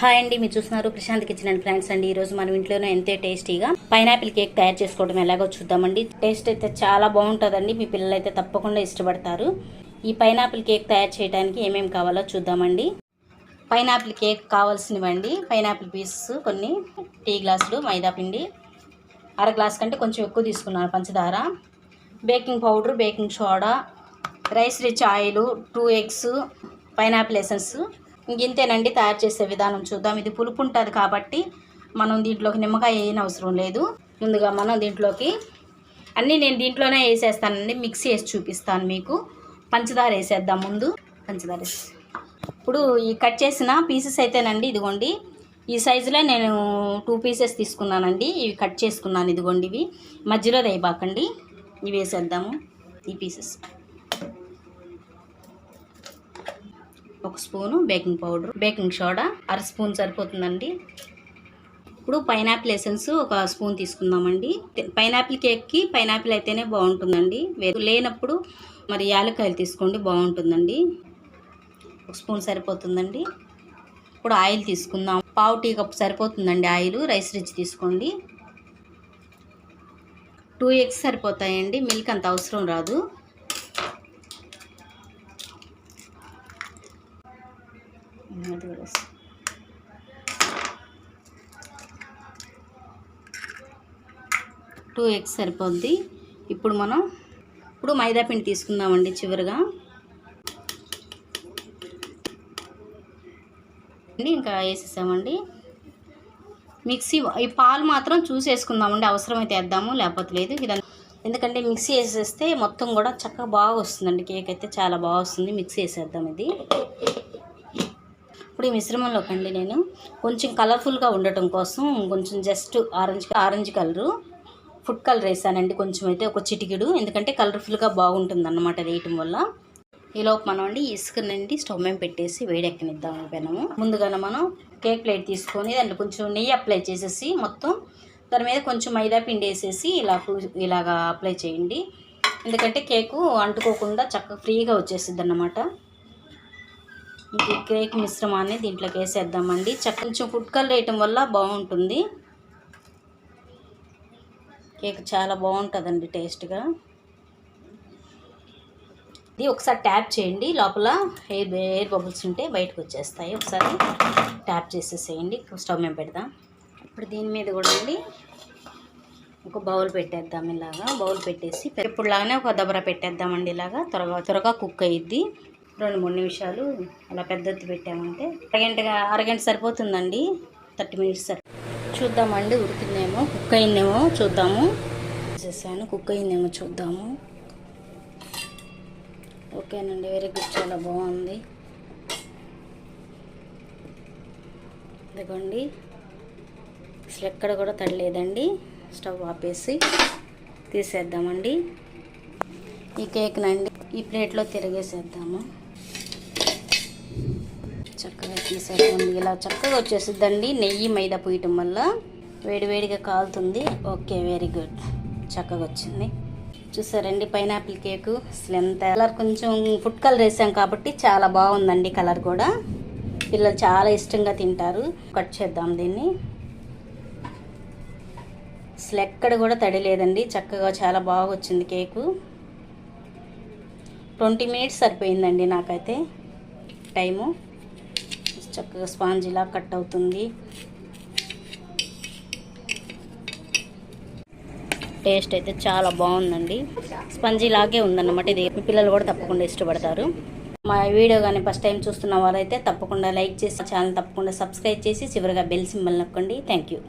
Hi అండి మీరు చూస్తున్నారు ప్రశాంత్ కిచెన్ అండ్ ఫ్రెండ్స్ అండి. ఈ రోజు మనం ఇంట్లోనే ఎంతే టేస్టీగా పైనాపిల్ కేక్ తయారు చేసుకోవడం ఎలాగో చూద్దామండి. టేస్ట్ అయితే చాలా బాగుంటుందండి. మీ పిల్లలు అయితే తప్పకుండా ఇష్టపడతారు. ఈ పైనాపిల్ కేక్ తయారు చేయడానికి ఏమేమి కావాలో చూద్దామండి. పైనాపిల్ కేక్ కావాల్సినవండి. పైనాపిల్ పీసెస్ కొన్ని టీ గ్లాసులు మైదా పిండి అర గ్లాస్ కంటే కొంచెం ఎక్కువ తీసుకున్నాను పంచదార baking powder baking soda rice rich oil two eggs pineapple essence ఇంతేనండి తయారు చేసే విధానం చూద్దాం. ఇది పులుపు ఉంటుంది కాబట్టి మనం దీంట్లోకి నిమ్మకాయ వేయని అవసరం లేదు. ముందుగా మనం దీంట్లోకి అన్నీ నేను దీంట్లోనే వేసేస్తానండి. మిక్సీ వేసి చూపిస్తాను మీకు. పంచదార వేసేద్దాం ముందు. పంచదార వేసి. ఇప్పుడు ఈ కట్ చేసిన పీసెస్ అయితేనండి ఇదిగోండి. ఈ సైజులో నేను టూ పీసెస్ తీసుకున్నానండి. ఇవి కట్ చేసుకున్నాను ఇదిగోండి ఇవి. మధ్యలో వేయబాకండి ఇవి వేసేద్దాము. ఈ పీసెస్. ఒక spoon baking powder baking soda అర స్పూన్ సరిపోతుందండి. ఇప్పుడు పైనాపిల్ ఎసెన్స్ ఒక స్పూన్ తీసుకుందామండి. పైనాపిల్ కేక్కి పైనాపిల్ అయితేనే బాగుంటుందండి. లేనప్పుడు మరి యాలక్కాయలు తీసుకోండి బాగుంటుందండి. ఒక స్పూన్ సరిపోతుందండి. ఇప్పుడు ఆయిల్ తీసుకుందాం. పావు టీ కప్ సరిపోతుందండి ఆయిల్ రైస్ రిచ్ తీసుకోండి. టూ ఎగ్స్ సరిపోతాయండి. మిల్క్ అంత అవసరం రాదు. అది కూడా వస్తుంది. టూ ఎగ్స్ సరిపోద్ది. ఇప్పుడు మనం ఇప్పుడు మైదా పిండి తీసుకుందామండి చివరిగా. అండి, ఇంకా వేసేసామండి. మిక్సీ ఈ పాలు మాత్రం చూసేసుకుందామండి. అవసరమైతే వేద్దాము లేకపోతే లేదు. ఇదంతా ఎందుకంటే మిక్సీ వేసేస్తే మొత్తం కూడా చక్కగా బాగా వస్తుందండి. కేక్ అయితే చాలా బాగా వస్తుంది. మిక్సీ వేసేద్దాం ఇది. ఇప్పుడు ఈ మిశ్రమంలోకి అండి నేను? కొంచెం కలర్ఫుల్గా ఉండటం కోసం కొంచెం just orange orange colour food colour వేసానండి కొంచెం అయితే ఒక చిటికెడు. ఎందుకంటే కలర్ఫుల్గా బాగుంటుంది అన్నమాట వేయటం వల్ల. ఈలోపు మనం అండి ఇసుకనండి స్టవ్ మీద పెట్టేసి వేడెక్కనిద్దాం పెనము ముందుగానే మనం కేక్ ప్లేట్ తీసుకొని దాంట్లో కొంచెం నెయ్యి అప్లై చేసేసి మొత్తం దాని మీద కొంచెం మైదా పిండి వేసేసి ఇలా ఇలాగా అప్లై చేయండి. ఎందుకంటే కేకు అంటుకోకుండా చక్కగా ఫ్రీగా వచ్చేసిద్ది అన్నమాట ఈ కేక్ మిశ్రమాన్ని దీంట్లోకి వేసేద్దామండి. చక్క కొంచెం ఫుడ్ కలర్ వేయటం వల్ల బాగుంటుంది. కేక్ చాలా బాగుంటుందండి టేస్ట్గా. ఇది ఒకసారి ట్యాప్ చేయండి. లోపల ఎయిర్ ఎయిర్ బబుల్స్ ఉంటే బయటకు వచ్చేస్తాయి ఒకసారి ట్యాప్ చేసేసేయండి. స్టవ్ మేము పెడదాం. ఇప్పుడు దీని మీద కూడా అండి ఒక బౌల్ పెట్టేద్దాం ఇలాగా. బౌల్ పెట్టేసి ఇప్పుడులాగానే ఒక దబరా పెట్టేద్దామండి ఇలాగా. త్వరగా త్వరగా కుక్ అయ్యిద్ది రెండు మూడు నిమిషాలు అలా పెద్దది పెట్టామంటే అరగంటగా అరగంట సరిపోతుందండి. థర్టీ మినిట్స్ సరి చూద్దామండి ఉడికిందేమో కుక్ అయిందేమో చూద్దాము. చేసాను కుక్ అయిందేమో చూద్దాము. ఓకేనండి వెరీ గుడ్ చాలా బాగుంది. ఇదిగోండి అసలు ఎక్కడ కూడా తడలేదండి. స్టవ్ ఆపేసి తీసేద్దామండి. ఈ కేక్నండి ఈ ప్లేట్లో తిరిగేసేద్దాము. చక్కగా తీసేద్దాం ఇలా చక్కగా వచ్చేసిద్దండి నెయ్యి మైదా పూయటం వల్ల. వేడివేడిగా కాలుతుంది. ఓకే వెరీ గుడ్ చక్కగా వచ్చింది. చూసారండి పైనాపిల్ కేకు. అసలు ఎంత కలర్ కొంచెం ఫుడ్ కలర్ వేసాం కాబట్టి చాలా బాగుందండి కలర్ కూడా. పిల్లలు చాలా ఇష్టంగా తింటారు. కట్ చేద్దాం దీన్ని. అసలు ఎక్కడ కూడా తడి లేదండి. చక్కగా చాలా బాగా వచ్చింది కేకు. ట్వంటీ మినిట్స్ సరిపోయిందండి నాకైతే టైము. చక్కగా స్పాంజ్ ఇలా కట్ అవుతుంది. టేస్ట్ అయితే చాలా బాగుందండి. స్పంజీ లాగే ఉందన్నమాట ఇది. పిల్లలు కూడా తప్పకుండా ఇష్టపడతారు. మా వీడియో కానీ ఫస్ట్ టైం చూస్తున్న వారైతే తప్పకుండా లైక్ చేసి ఛానల్ తప్పకుండా సబ్స్క్రైబ్ చేసి చివరిగా బెల్ సింబల్ నొక్కండి. Thank you.